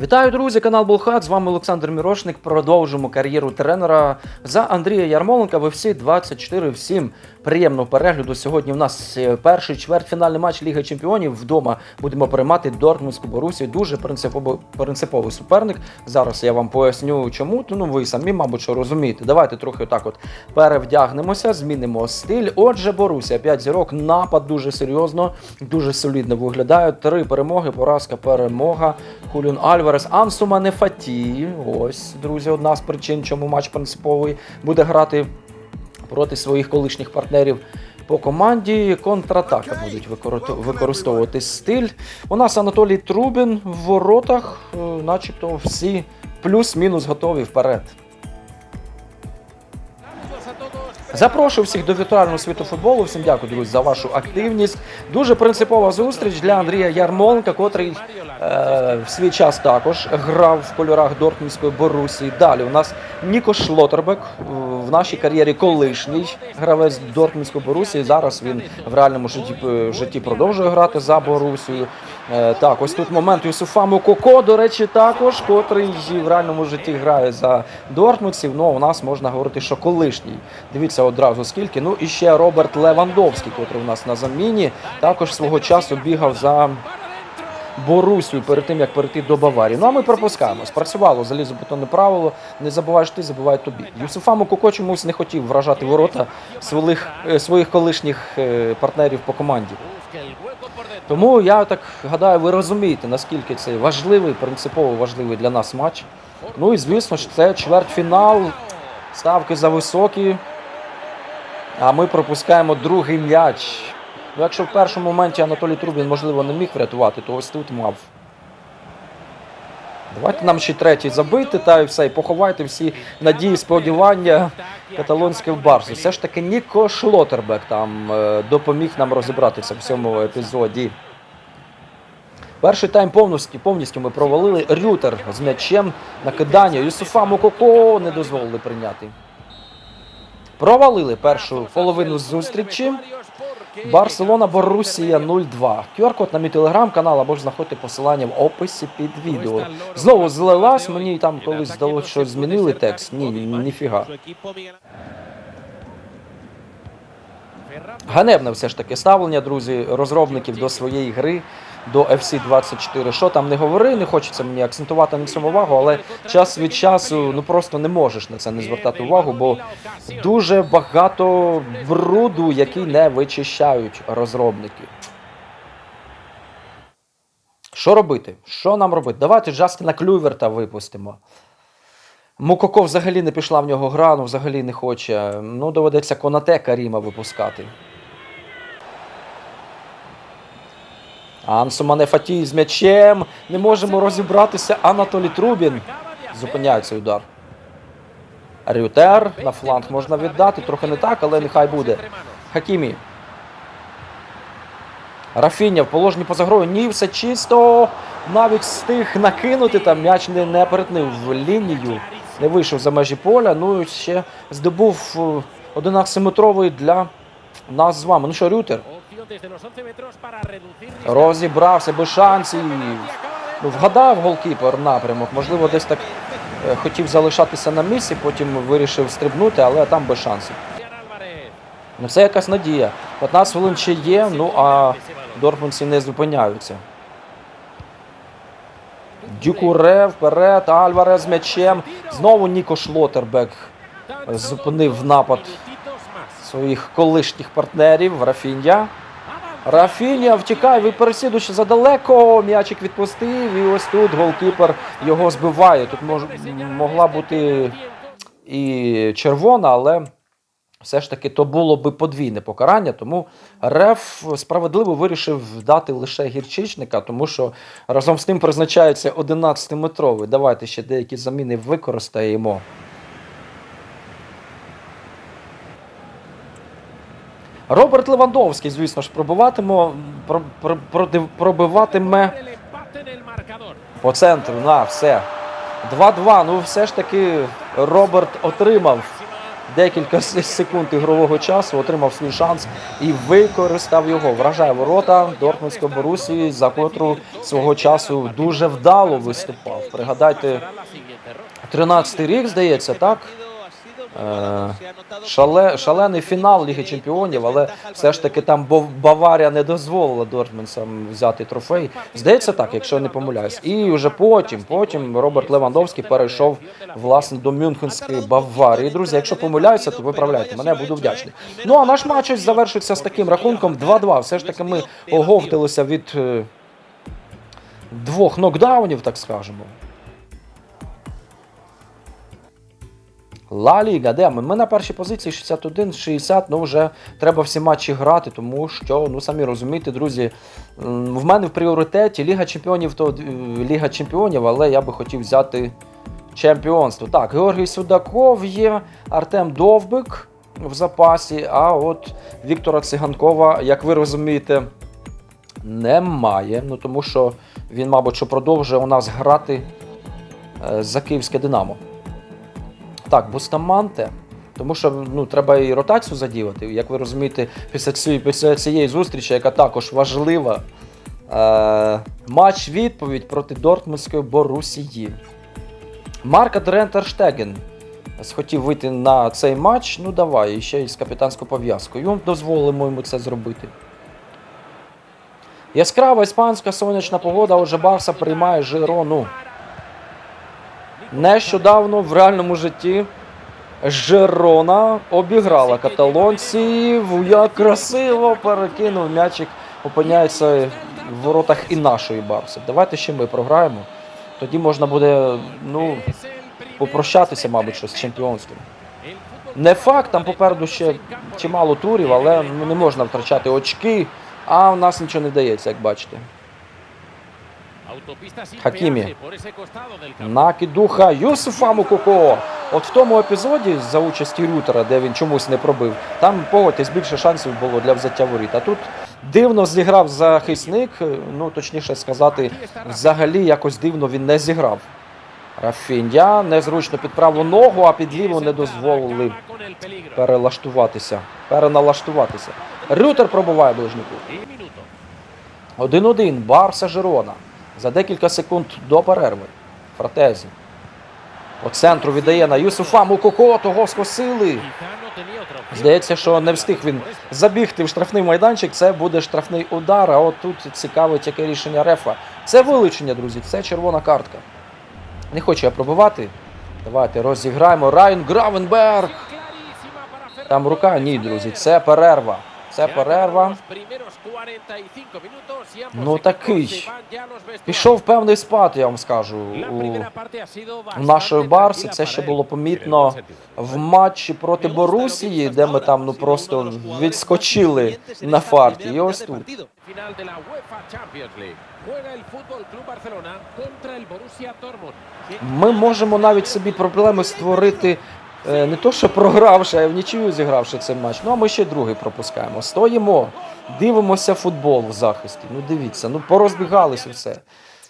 Вітаю, друзі! Канал Булхат. З вами Олександр Мірошник. Продовжимо кар'єру тренера за Андрія Ярмоленка. Ви всі 24. Всім приємного перегляду. Сьогодні в нас е, перший чвертьфінальний матч Ліги Чемпіонів. Вдома будемо приймати Дортмундську Борусію. Дуже принципово, принциповий суперник. Зараз я вам поясню, чому. Ну ви самі, мабуть, що розумієте. Давайте трохи так от перевдягнемося, змінимо стиль. Отже, Борусія 5 зірок. Напад дуже серйозно, дуже солідно виглядає. Три перемоги, поразка, перемога. Хуліон Альварес, Ансума Нефаті. Ось, друзі, одна з причин, чому матч принциповий буде грати проти своїх колишніх партнерів. По команді контратака будуть використо- використовувати стиль. У нас Анатолій Трубін в воротах, е, начебто всі плюс-мінус готові вперед. Запрошую всіх до віртуального світу футболу. Всім дякую, друзі, за вашу активність. Дуже принципова зустріч для Андрія Ярмоленка, котрий е, в свій час також грав в кольорах Дортмундської Борусії. Далі у нас Ніко Шлотербек е, в нашій кар'єрі колишній гравець Дортмундської Борусії. Зараз він в реальному житті, е, житті продовжує грати за Борусію. Е, так, ось тут момент Юсуфа Мукоко, до речі, також, котрий в реальному житті грає за Дортмундців. Ну, у нас можна говорити, що колишній. Дивіться одразу скільки. Ну і ще Роберт Левандовський, котрий у нас на заміні, також свого часу бігав за Борусію перед тим, як перейти до Баварії. Ну а ми пропускаємо. Спрацювало залізобетонне правило. Не забуваєш ти, забувай тобі. Юсуфа Мукоко чомусь не хотів вражати ворота своїх, е, своїх колишніх е, партнерів по команді. Тому я так гадаю, ви розумієте, наскільки це важливий, принципово важливий для нас матч. Ну і звісно ж, це чвертьфінал, ставки зависокі. А ми пропускаємо другий м'яч. Ну, якщо в першому моменті Анатолій Трубін, можливо, не міг врятувати, то ось тут мав. Давайте нам ще третій забити, та і все, і поховайте всі надії, сподівання каталонських барсу. Все ж таки Ніко Шлотербек там е, допоміг нам розібратися в цьому епізоді. Перший тайм повністю, повністю ми провалили. Рютер з м'ячем накидання. Юсуфа Мококо не дозволили прийняти. Провалили першу половину зустрічі. Барселона Борусія 0-2. QR-код на мій телеграм-канал або ж знаходьте посилання в описі під відео. Знову злилась, мені там колись здалося, що змінили текст. Ні, ніфіга. Ганебне все ж таки ставлення, друзі, розробників до своєї гри, до FC24. Що там не говори, не хочеться мені акцентувати на цьому увагу, але час від часу ну просто не можеш на це не звертати увагу, бо дуже багато бруду, який не вичищають розробники. Що робити? Що нам робити? Давайте Джастіна Клюверта випустимо. Мукоко взагалі не пішла в нього гра, ну взагалі не хоче. Ну, доведеться Конате Каріма випускати. Ансу Манефаті з м'ячем. Не можемо розібратися. Анатолій Трубін. Зупиняє цей удар. Рютер на фланг можна віддати. Трохи не так, але нехай буде. Хакімі. Рафіня в положенні поза грою. Ні, все чисто. Навіть встиг накинути там м'яч не, не перетнив в лінію. Не вийшов за межі поля. Ну і ще здобув е, 11-метровий для нас з вами. Ну що, Рютер? Розібрався без шансів. Ну, вгадав голкіпер напрямок. Можливо, десь так е, хотів залишатися на місці, потім вирішив стрибнути, але там без шансів. Ну, це якась надія. 15 хвилин ще є, ну а дортмундці не зупиняються. Дюкуре вперед, Альварес з м'ячем. Знову Ніко Шлотербек зупинив напад своїх колишніх партнерів. Рафінья. Рафінья втікає, ви пересідуючи задалеко. М'ячик відпустив, і ось тут голкіпер його збиває. Тут мож, могла бути і червона, але все ж таки то було би подвійне покарання. Тому Реф справедливо вирішив дати лише гірчичника, тому що разом з тим призначається 11-метровий. Давайте ще деякі заміни використаємо. Роберт Левандовський, звісно ж, пробиватиме, про- про- продив- пробиватиме по центру. На, все. 2-2. Ну, все ж таки, Роберт отримав декілька секунд ігрового часу, отримав свій шанс і використав його. Вражає ворота Дортмундської Борусії, за котру свого часу дуже вдало виступав. Пригадайте, 13-й рік, здається, так? Е, Шале, шалений фінал Ліги Чемпіонів, але все ж таки там Баварія не дозволила Дортмундцям взяти трофей. Здається так, якщо я не помиляюсь. І вже потім, потім Роберт Левандовський перейшов власне до Мюнхенської Баварії. Друзі, якщо помиляюся, то виправляйте мене, буду вдячний. Ну а наш матч ось завершиться з таким рахунком 2-2. Все ж таки ми оговталися від е, двох нокдаунів, так скажемо. Ла Ліга, де ми? Ми на першій позиції 61-60, ну вже треба всі матчі грати, тому що, ну самі розумієте, друзі, в мене в пріоритеті Ліга Чемпіонів то е, Ліга Чемпіонів, але я би хотів взяти чемпіонство. Так, Георгій Судаков є, Артем Довбик в запасі, а от Віктора Циганкова, як ви розумієте, немає. Ну тому що він, мабуть, що продовжує у нас грати е, за київське Динамо. Так, Бустаманте. Тому що ну, треба і ротацію задівати. Як ви розумієте, після цієї, після цієї зустрічі, яка також важлива, е, матч відповідь проти Дортмундської Борусії. Марк Адрен Терштеген схотів вийти на цей матч. Ну давай, ще й з капітанською пов'язкою. Дозволимо йому це зробити. Яскрава іспанська сонячна погода, отже Барса приймає Жирону. Нещодавно в реальному житті Жерона обіграла каталонців. Як красиво перекинув м'ячик, опиняється в воротах і нашої Барси. Давайте ще ми програємо. Тоді можна буде ну, попрощатися, мабуть, що з чемпіонством. Не факт, там попереду ще чимало турів, але не можна втрачати очки, а в нас нічого не дається, як бачите. Хакімі. Накидуха Юсуфа Мукуко. От в тому епізоді за участі Рютера, де він чомусь не пробив, там погодьтесь більше шансів було для взяття воріт. А тут дивно зіграв захисник, ну точніше сказати, взагалі якось дивно він не зіграв. Рафінья незручно під праву ногу, а під ліву не дозволили перелаштуватися, переналаштуватися. Рютер пробуває ближнику. 1-1. Барса Жирона. За декілька секунд до перерви. Фратезі. По центру віддає на Юсуфа Мукоко, того скосили. Здається, що не встиг він забігти в штрафний майданчик. Це буде штрафний удар. А от тут цікавить, яке рішення рефа. Це вилучення, друзі, це червона картка. Не хочу я пробивати. Давайте розіграємо. Райан Гравенберг. Там рука, ні, друзі, це перерва. Це перерва. Ну такий. Пішов певний спад, я вам скажу. У нашої Барси це ще було помітно в матчі проти Борусії, де ми там ну просто відскочили на фарті. І ось тут. Ми можемо навіть собі проблеми створити. Е, Не то, що програвши, а в нічию зігравши цей матч. Ну а ми ще другий пропускаємо. Стоїмо, дивимося футбол в захисті. Ну дивіться, ну порозбігалися все.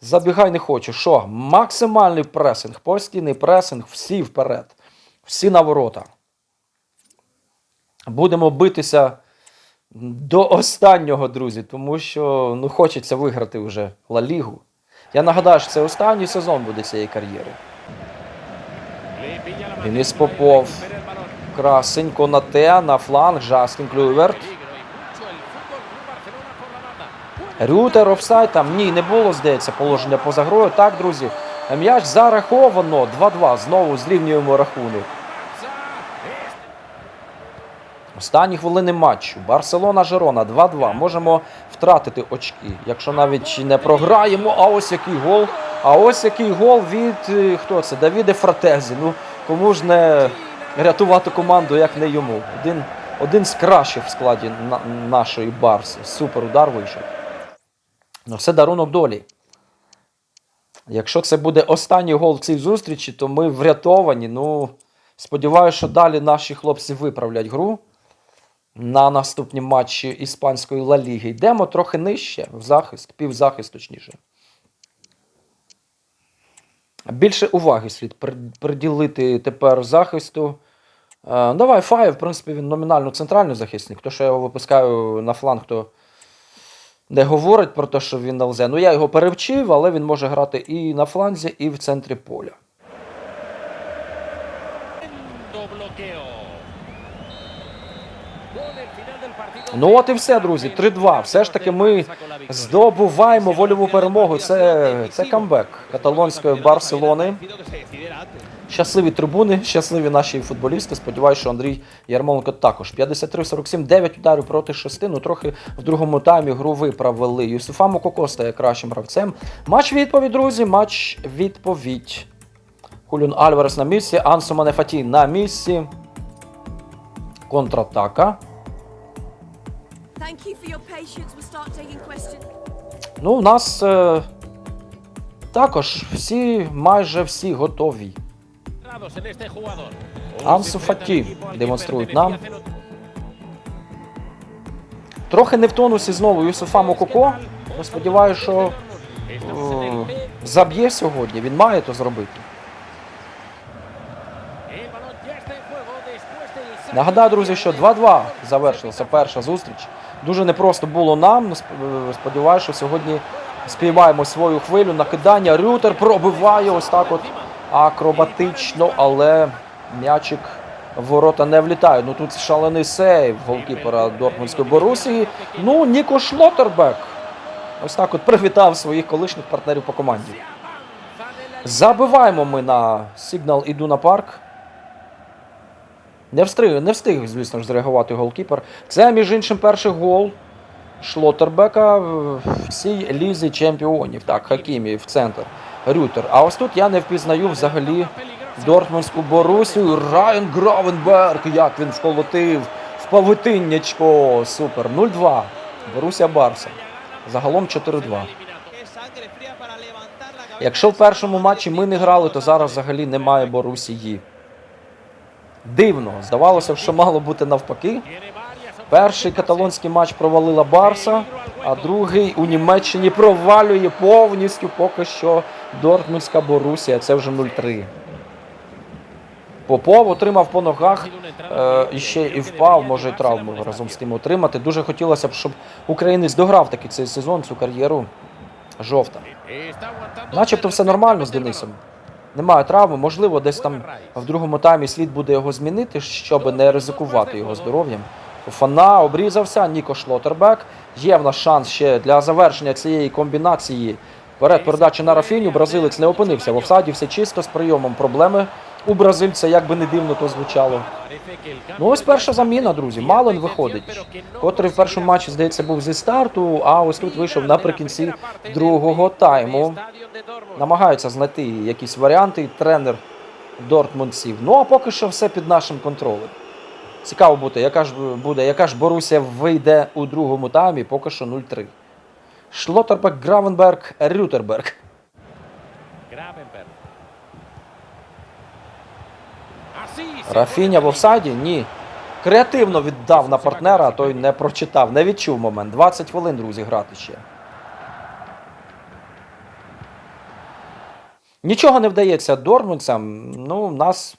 Забігай не хочу. Що? Максимальний пресинг, постійний пресинг, всі вперед, всі на ворота. Будемо битися до останнього, друзі, тому що ну, хочеться виграти вже Ла Лігу. Я нагадаю, що це останній сезон буде цієї кар'єри. Денис. Попов. Красенько на те, на фланг, Жастін Клюверт. Рютер офсайд там ні, не було, здається, положення поза грою. Так, друзі, м'яч зараховано 2-2. Знову зрівнюємо рахунок. Останні хвилини матчу. Барселона Жерона 2-2. Можемо втратити очки, якщо навіть не програємо. А ось який гол. А ось який гол від е, хто це? Давіде Фратезі. Ну кому ж не рятувати команду, як не йому. Один, один з кращих в складі на, нашої Барси. Супер удар вийшов. Ну, все дарунок долі. Якщо це буде останній гол в цій зустрічі, то ми врятовані. Ну, сподіваюся, що далі наші хлопці виправлять гру на наступні матчі Іспанської Ла Ліги. Йдемо трохи нижче в захист, півзахист точніше. Більше уваги слід приділити тепер захисту. Е, давай, Фай, в принципі, він номінально центральний захисник. То, що я його випускаю на фланг, то не говорить про те, що він на ЛЗ. Ну, я його перевчив, але він може грати і на фланзі, і в центрі поля. Ну от і все, друзі. 3-2. Все ж таки ми здобуваємо вольову перемогу. Це, це камбек каталонської Барселони. Щасливі трибуни, щасливі наші футболісти. Сподіваюся, що Андрій Ярмоленко також. 53-47, 9 ударів проти 6. Ну трохи в другому таймі гру виправили. Юсуфа Мококо стає кращим гравцем. Матч відповідь, друзі. Матч відповідь. Хулюн Альварес на місці, Ансо Манефаті на місці. Контратака. Ну, у нас е, також всі, майже всі готові. Ansu Fati демонструють нам. Трохи не в тонусі знову Юсуфа Мококо. Ну, сподіваюся, що е, заб'є сьогодні. Він має то зробити. Нагадаю, друзі, що 2-2 завершилася перша зустріч. Дуже непросто було нам. Е, Сподіваюся, що сьогодні спіймаємо свою хвилю. Накидання. Рютер пробиває ось так от акробатично, але м'ячик в ворота не влітає. Ну тут шалений сейв голкіпера Дортмундської Борусії. Ну, Ніко Шлотербек. Ось так от привітав своїх колишніх партнерів по команді. Забиваємо ми на Сігнал Ідуна Парк. Не встиг, не встиг, звісно ж, зреагувати голкіпер. Це, між іншим, перший гол Шлотербека в цій лізі чемпіонів. Так, Хакімі в центр. Рютер. А ось тут я не впізнаю взагалі Дортмундську Борусію. Райан Гравенберг. Як він вколотив в павутиннячко. Супер. 0-2. Борусія Барса. Загалом 4-2. Якщо в першому матчі ми не грали, то зараз взагалі немає Борусії. Дивно. Здавалося, що мало бути навпаки. Перший каталонський матч провалила Барса, а другий у Німеччині провалює повністю поки що Дортмундська Борусія. Це вже 0-3. Попов отримав по ногах е, і ще і впав, може і травму разом з тим отримати. Дуже хотілося б, щоб українець дограв таки цей сезон, цю кар'єру. Жовта. Начебто все нормально з Денисом. Немає травми, можливо, десь там в другому таймі слід буде його змінити, щоб не ризикувати його здоров'ям. Фана обрізався, Ніко Шлотербек. Є в нас шанс ще для завершення цієї комбінації. Перед передачі на Рафіню. Бразилець не опинився в обсаді, все чисто з прийомом проблеми у бразильця, як би не дивно то звучало. Ну ось перша заміна, друзі. Малин виходить, котрий в першому матчі, здається, був зі старту, а ось тут вийшов наприкінці другого тайму. Намагаються знайти якісь варіанти. Тренер Дортмундців. Ну а поки що все під нашим контролем. Цікаво буде, яка ж буде, яка ж Борусія вийде у другому таймі, поки що 0-3. Шлотербек, Гравенберг, Рютерберг. Рафіня в офсайді? Ні. Креативно віддав на партнера, а той не прочитав, не відчув момент. 20 хвилин, друзі, грати ще. Нічого не вдається дормунцям. Ну, у нас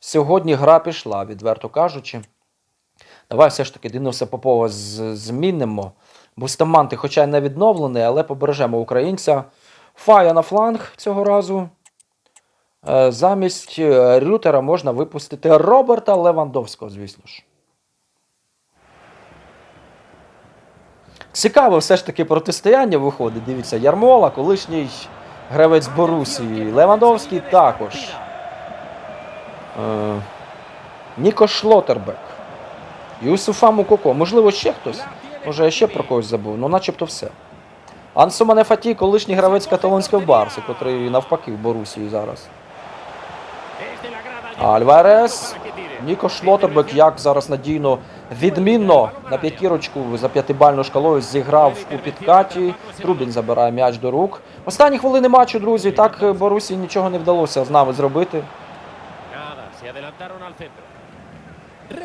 сьогодні гра пішла, відверто кажучи. Давай все ж таки Дениса Попова змінимо. Бустаманти, хоча й не відновлений, але побережемо українця. Фая на фланг цього разу. Е, Замість е, Рютера можна випустити Роберта Левандовського, звісно ж. Цікаве все ж таки протистояння виходить. Дивіться, Ярмола, колишній гравець Борусії. Левандовський також. Е, Ніко Шлотербек. Юсуфа Мукоко. Можливо, ще хтось. Може, я ще про когось забув, ну начебто все. Ансо Манефаті, колишній гравець каталонської Барси, котрий навпаки в Борусії зараз. Альварес. Ніко Шлотербек, як зараз надійно відмінно на п'ятірочку за п'ятибальною шкалою зіграв у підкаті. Трубін забирає м'яч до рук. Останні хвилини матчу, друзі. Так Борусі нічого не вдалося з нами зробити.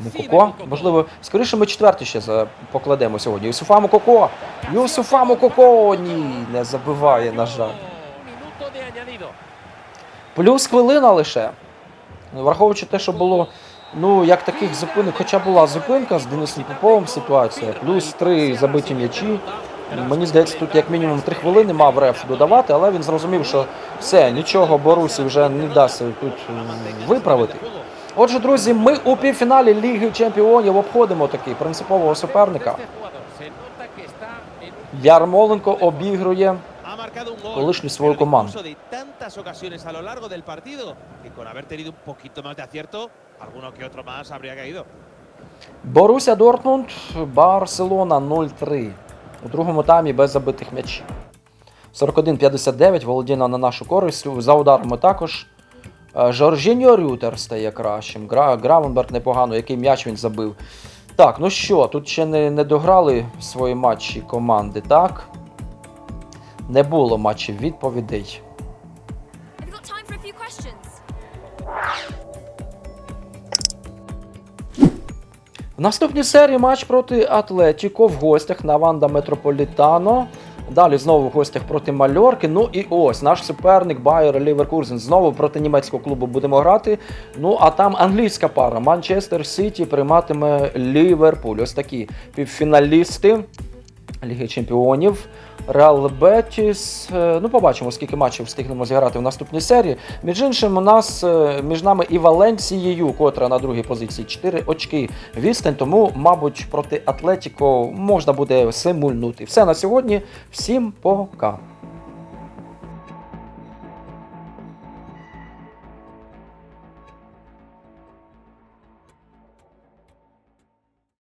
Мукоко. Можливо, скоріше ми четвертий ще покладемо сьогодні. Юсуфа Мукоко. Юсуфа Мукоко. Ні, не забиває, на жаль. Плюс хвилина лише. Враховуючи те, що було Ну, як таких зупинок, хоча була зупинка з Денисом Поповим ситуація, плюс три забиті м'ячі. Мені здається, тут як мінімум три хвилини мав реф додавати, але він зрозумів, що все, нічого Борусі вже не вдасться тут виправити. Отже, друзі, ми у півфіналі Ліги Чемпіонів обходимо такий принципового суперника. Ярмоленко обігрує Колишню свою команду. Боруся Дортмунд, Барселона 0-3. У другому таймі без забитих м'ячів. 41-59, володіння на нашу користь. За ударами також. Е, Жоржіньо Рютер стає кращим. Гра, Гравенберг непогано, який м'яч він забив. Так, ну що, тут ще не, не дограли свої матчі команди, так? Не було матчів відповідей. В наступній серії матч проти Атлетіко в гостях на Ванда Метрополітано. Далі знову в гостях проти Мальорки. Ну і ось наш суперник Байер Ліверкурзен. Знову проти німецького клубу будемо грати. Ну а там англійська пара. Манчестер Сіті прийматиме Ліверпуль. Ось такі півфіналісти Ліги Чемпіонів. Реал Бетіс. Ну, побачимо, скільки матчів встигнемо зіграти в наступній серії. Між іншим, у нас е, між нами і Валенсією, котра на другій позиції 4 очки відстань. Тому, мабуть, проти Атлетіко можна буде симульнути. Все на сьогодні. Всім пока.